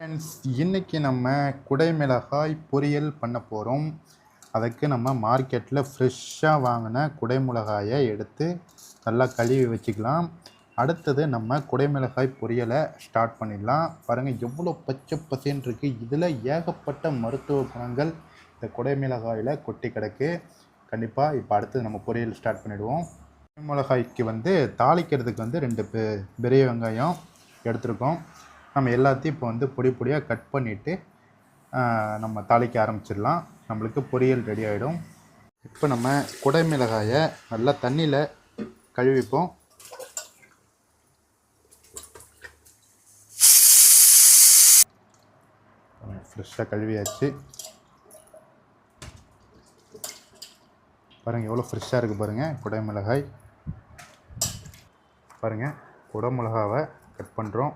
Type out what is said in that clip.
Friends இன்றைக்கி நம்ம குடைமிளகாய் பொரியல் பண்ண போகிறோம் அதுக்கு நம்ம மார்க்கெட்டில் ஃப்ரெஷ்ஷாக வாங்கின குடைமிளகாயை எடுத்து நல்லா கழுவி வச்சுக்கலாம். அடுத்தது நம்ம குடைமிளகாய் பொரியலை ஸ்டார்ட் பண்ணிடலாம். பாருங்கள் எவ்வளோ பச்சை பசேன்னு இருக்குது இதில் ஏகப்பட்ட மருத்துவ குணங்கள் இந்த குடைமிளகாயில் கொட்டி கிடக்கு. கண்டிப்பாக இப்போ அடுத்தது நம்ம பொரியல் ஸ்டார்ட் பண்ணிவிடுவோம் குடைமிளகாய்க்கு வந்து தாளிக்கிறதுக்கு வந்து ரெண்டு பெ பெரிய வெங்காயம் எடுத்திருக்கோம். நம்ம எல்லாத்தையும் இப்போ வந்து பொடி பொடியாக கட் பண்ணிவிட்டு நம்ம தாளிக்க ஆரம்பிச்சிடலாம். நம்மளுக்கு பொரியல் ரெடி ஆகிடும் இப்போ நம்ம குடைமிளகாயை நல்லா தண்ணியில் கழுவிப்போம். ஃப்ரெஷ்ஷாக கழுவியாச்சு. பாருங்கள் எவ்வளோ ஃப்ரெஷ்ஷாக இருக்குது பாருங்கள் குடை மிளகாய். பாருங்கள் குடமிளகாவை கட் பண்ணுறோம்